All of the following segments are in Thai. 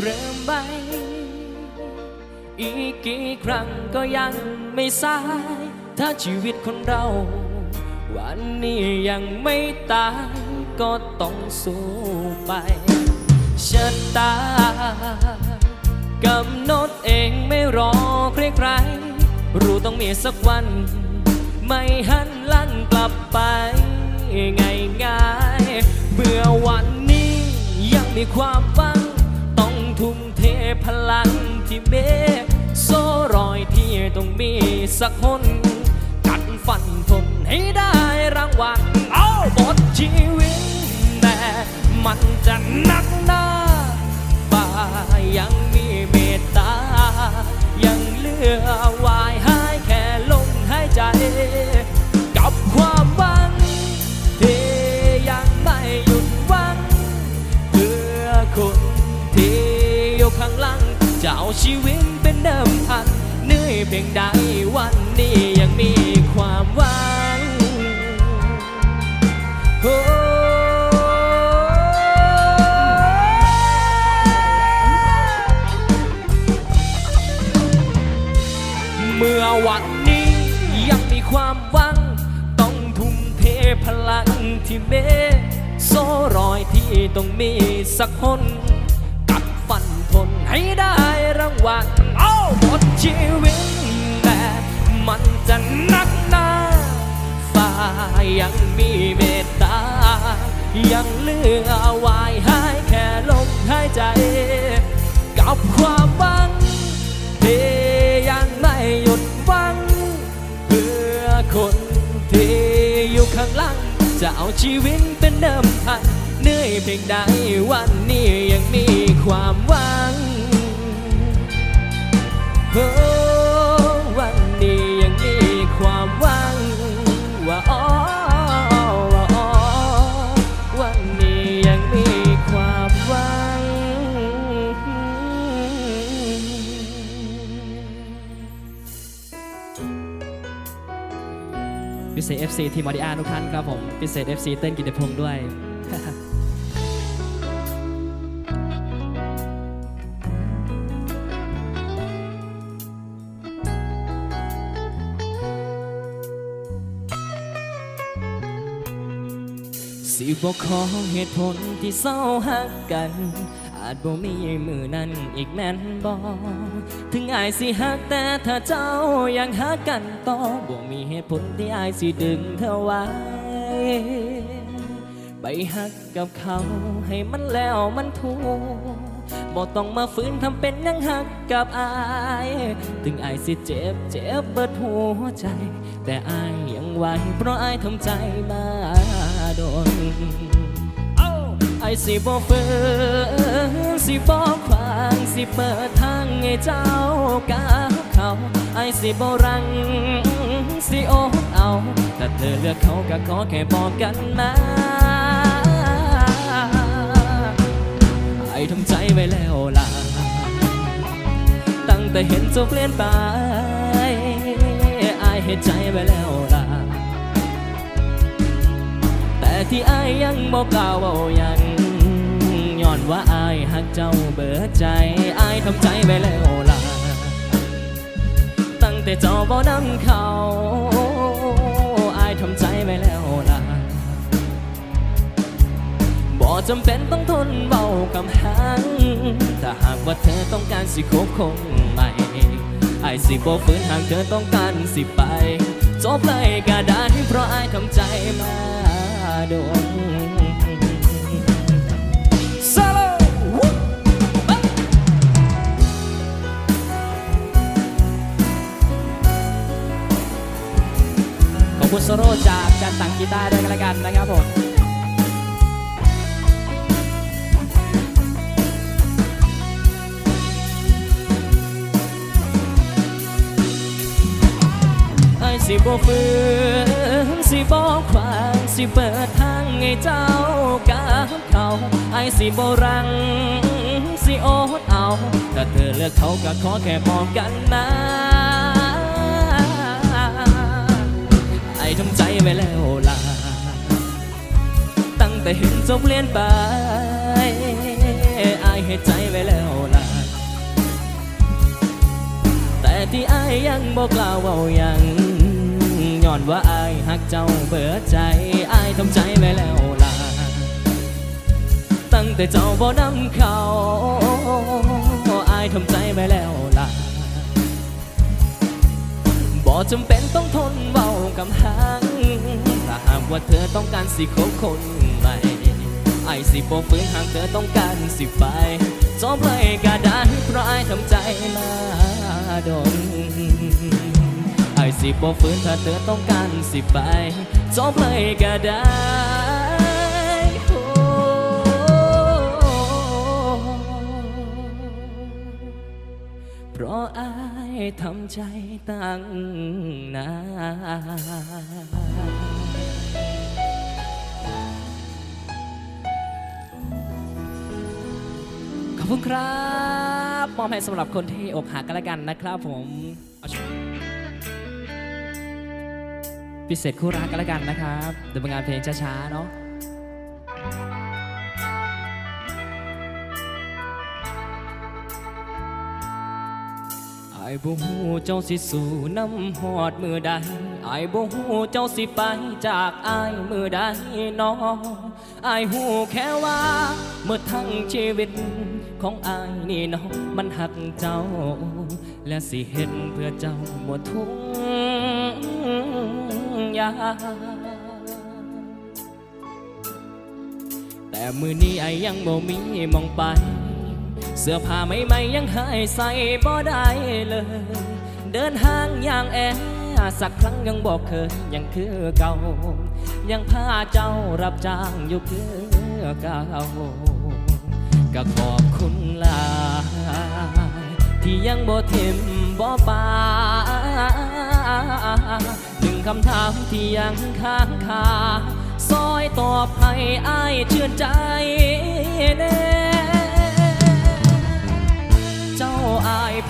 เริ่มใหม่อีกกี่ครั้งก็ยังไม่สาย ถ้าชีวิตคนเรา วันนี้ยังไม่ตาย ก็ต้องสู้ไปชะตากำหนดเองไม่รอใครใครๆรู้ต้องมีสักวัน ไม่หันหลังกลับไปง่ายง่ายๆเมื่อวันนี้ยังมีความหวังต้อง ทุ่มเทพลังที่เมโซรอยที่ต้องมีสักคนกัดฟันทนให้ได้รางวัลเอาบทชีวิตแต่มันจะหนักหนาบ่ายังมีเม ชีวิตเป็นเดิมพันเหนื่อยเพียงใดวันนี้ยังมีความหวังโอ้เมื่อวันนี้ยังมีความหวัง ต้องทุ่มเทพลังที่เมโซรอยที่ต้องมีสักคน ยังมีเมตตา ยังเลือวายหายแค่ลมหายใจ กับความหวังที่ยังไม่หยุดหวัง เพื่อคนที่อยู่ข้างหลัง จะเอาชีวิตเป็นเดิมพันเหนื่อยเพียงใดวันนี้ยังมีความหวังโ FC ทีมอดิอาทุกท่านครับผม พิเศษ FC เต้นกิติพงษ์ด้วยสิบอกขอเหตุผลที่เศร้าหักกัน อาจบ่มีมือนั้นอีกแม่นบอถึงอายสิหักแต่ถ้าเจ้ายังหักกันต่อบ่มีเหตุผลที่อายสิดึงเธอไว้ ไปหักกับเขาให้มันแล้วมันถูกบ่ต้องมาฝืนทำเป็นยังหักกับอาย ถึงอายสิเจ็บเจ็บเบิดหัวใจ แต่อายยังไหวเพราะอายทำใจมาโดน อ้สิบ่ฝืนสิบ่ขวางสิเปิดทางให้เจ้ากับเขาไอ้สิบ่รังสิโอดเอาถ้าเธอเลือกเขาก็ขอแค่บอกกันมาไอ้ทำใจไว้แล้วล่ะตั้งแต่เห็นเจ้าเปลี่ยนไปไอ้เห็นใจไว้แล้วล่ะแต่ที่ไอยังบอกกล่าวเอายัง ย้อนว่าอายหักเจ้าเบิดใจอายทำใจไปแล้วล่ะ ตั้งแต่เจ้าบ่นำเขาอายทำใจไปแล้วล่ะบ่จำเป็นต้องทนเบากำหังถ้าหากว่าเธอต้องการสิคบคงใหม่อายสิบ่ฝืนหากเธอต้องการสิไปจบเลยก็ได้เพราะอายทำใจมาโดน คุณโซโล่จากจันตังกีตาร์ด้วยกันแล้วกันนะครับผมไอ้สิบ่ฝืนสิบ่ขวางสิเปิดทางให้เจ้ากับเขาไอ้สิบ่รังสิโอดเอา ถ้าเธอเลือกเขาก็ขอแค่บอกกันนะ ทำใจไว้แล้วล่ะ ตั้งแต่เห็นเจ้าเปลี่ยนไปอ้ให้ใจไว้แล้วล่ะ แต่ที่อายยังบอกกล่าวเว่าหยังย้อนว่าอายหักเจ้าเบิดใจอายทำใจไว้แล้วล่ะ ตั้งแต่เจ้าบ่นำเขาอายทำใจไว้แล้วล่ะ จำเป็นต้องทนเบากำหังถ้าหากว่าเธอต้องการสิคบคนใหม่ ไอ้สิบ่ฝืนหากเธอต้องการสิไปจอบเลยกระดานพรายทำใจมาดนไอ้สิบ่ฝืนถ้าเธอต้องการสิไปจอบเลยกระดาน เพราะอายทำใจตั้งนานขอบคุณครับ มอบให้สำหรับคนที่อกหักกันแล้วกันนะครับผมพิเศษคู่รักกันแล้วกันนะครับเดี๋ยวเป็นงานเพลงช้าๆ เนาะายบ่ฮู้เจ้าสิสู่น้ำหอดมือใดไอ้ายบ่ฮู้เจ้าสิไปจากไอ้ายมือใดน้องไอ้ายฮู้แค่ว่าเมื่อทั้งชีวิตของไอ้ายนี่น้องมันหักเจ้า และสิเห็นเพื่อเจ้าหมดทุกอย่างแต่มือนี้ไอ้ยังบ่มีมองไป เสื้อผ้าใหม่ๆยังหายใส่บ่ได้เลย เดินห้างอย่างแอสักครั้งยังบอกเคยยังคือเก่า ยังพาเจ้ารับจ้างอยู่คือเก่าก็ขอบคุณลาที่ยังบ่ทิมบ่ปาหนึ่งคำถามที่ยังค้างคาซอยตอบให้อายเชื่อใจ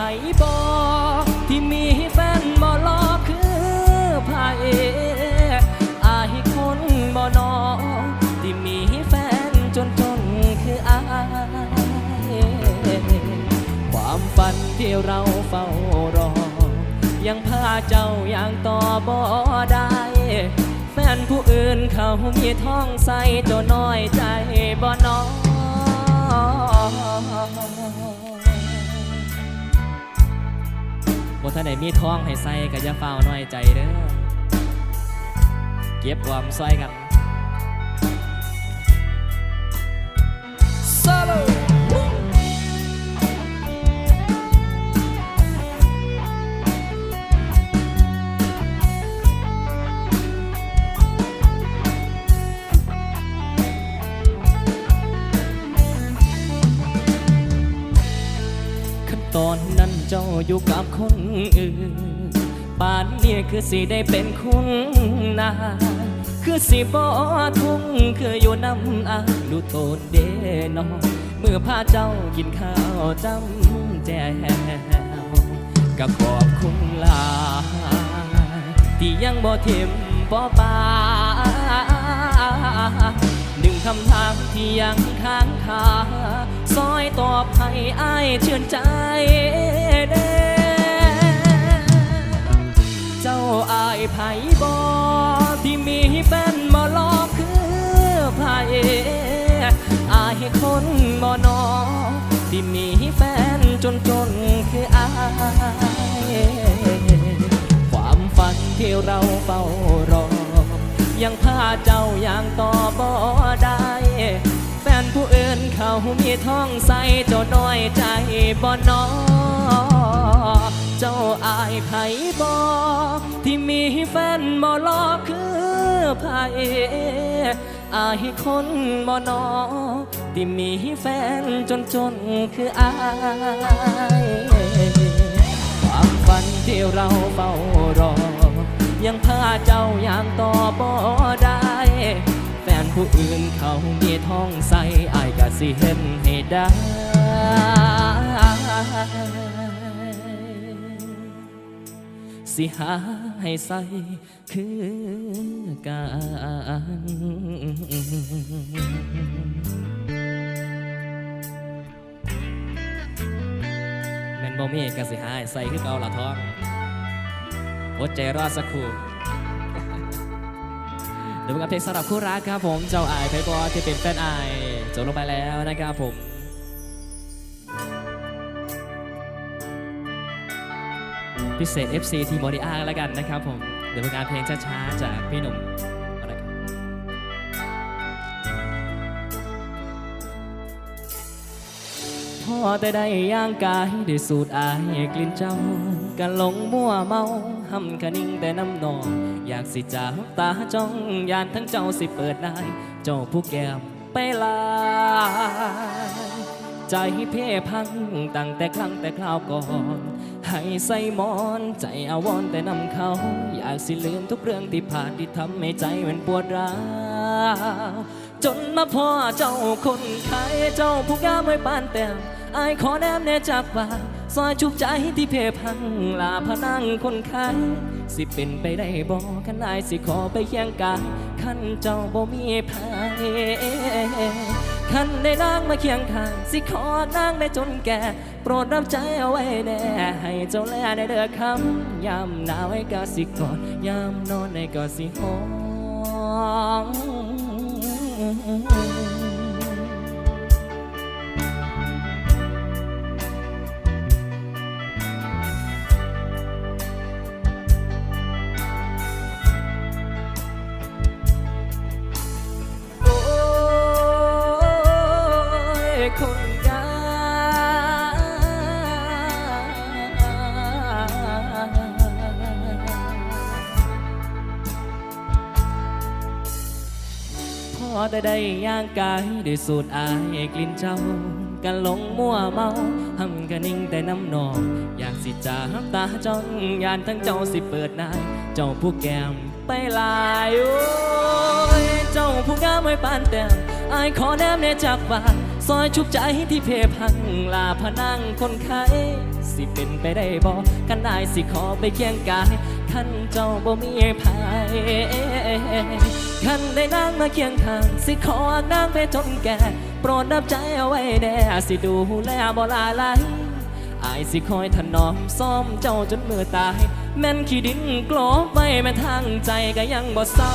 อายไผบอที่มีแฟนบ่รอคือไผอายคนบ่นอที่มีแฟนจนจนคืออายความฝันที่เราเฝ้ารอ ยังพาเจ้าอย่างต่อบ่ได้แฟนผู้อื่นเขามีท้องใสเจ้าน้อยใจบ่นอ บนท่านไหนมีท้องให้ใส่ก็อย่าเฝ้าน้อยใจเด้อเก็บความซอยกันโอยู่กับคนอื่นป่านนี้คือสิได้เป็นคุณนาคือสิบ่ทุ่งคืออยู่น้ำอางดูโตนเดนอเมื่อพาเจ้ากินข้าวจำแจวก็ขอบคุณลาที่ยังบ่ทิมบ่ปาหนึ่งคำถามที่ยังค้างคาซอยตอบให้อายเชื่อใจ เด้เจ้าอายไผบอที่มีแฟนมาลอกคือไผอายคนบ่นอที่มีแฟนจนจนคืออายความฝันที่เราเฝ้ารอยังพาเจ้าอย่างต่อบ่ได้ เขามีท้องใสเจ้าน้อยใจบ่นอเจ้าอายไผบอที่มีแฟนบ่รอคือไผอายคนบ่นอที่มีแฟนจนจนคืออายความฝันที่เราเฝ้ารอ ยังพาเจ้าอย่างต่อบ่ได้ ผู้อื่นเขามีท้องใสอายก็สิเห็นให้ได้สิหาให้ใส่คือการมันบ่มีกสิหายใส่คือเก่าละท้องอดใจรอสักครู่ ยวมากับเพลงสำหรับคู่รักครับผมเจ้าอายเพบอที่เป็นแฟนอายจบลงไปแล้วนะครับผมพิเศษ FC ทีมอดีอาแล้วกันนะครับผมเดี๋ยวเป็นการเพลงช้าๆจากพี่หนุ่มเอาละครับพ่อแต่ได้ย่างกายได้สูดอายกลิ่นเจ้ากันหลงมั่วเมาห้ำคะนิ่งแต่น้ำนอง อยากสิจากตาจ้องยานทั้งเจ้าสิเปิดได้เจ้าผู้แก้มไปลายใจเพ่พังตั้งแต่ครั้งแต่คราวก่อน ให้ใส่หมอนใจอาวรณ์แต่นำเขา อยากสิลืมทุกเรื่องที่ผ่านที่ทำให้ใจมันปวดร้าวจนมาพ่อเจ้าคนไข้เจ้าผู้กล้าไม่ปานแต้มอายขอแนมแน่จากบ้า ซอยชุบใจที่เพพังลาพนังคนไข้สิเป็นไปได้บอกันอายสิขอไปเคียงกายขันเจ้าบ่มีภัยขันได้นางมาเคียงข้างสิขอนางได้จนแก่ โปรดรับใจเอาไว้แน่ ให้เจ้าแลในเด้อคำยามหนาวให้กอสิกอดยามนอนให้กอสิหอม อแต่ได้ย่างกายได้สูดอายกลิ่นเจ้ากันหลงมั่วเมาหำกันนิ่งแต่น้ำนอง อยากสิจาน้ำตาจ้องยานทั้งเจ้าสิเปิดนาย เจ้าผู้แก้มไปลายโอ้ยเจ้าผู้งามไม่ปานแต้มอายขอแนมแน่จากบานซอยชุบใจที่เพพังลาพนังคนไข้สิเป็นไปได้บ่กันได้สิขอไปเคียงกาย ขันเจ้าบ่มีภัยขันได้นางมาเคียงข้าง สิขอนางไปจนแก่ โปรดนับใจเอาไว้แด่สิดูแลบ่ลาไหลอายสิคอยถนอมซ่อมเจ้าจนมือตาย แม่นขี้ดินกลบไว้แม่ทางใจก็ยังบ่เศร้า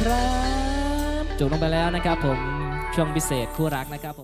ครับ จบลงไปแล้วนะครับผมช่วงพิเศษคู่รักนะครับผม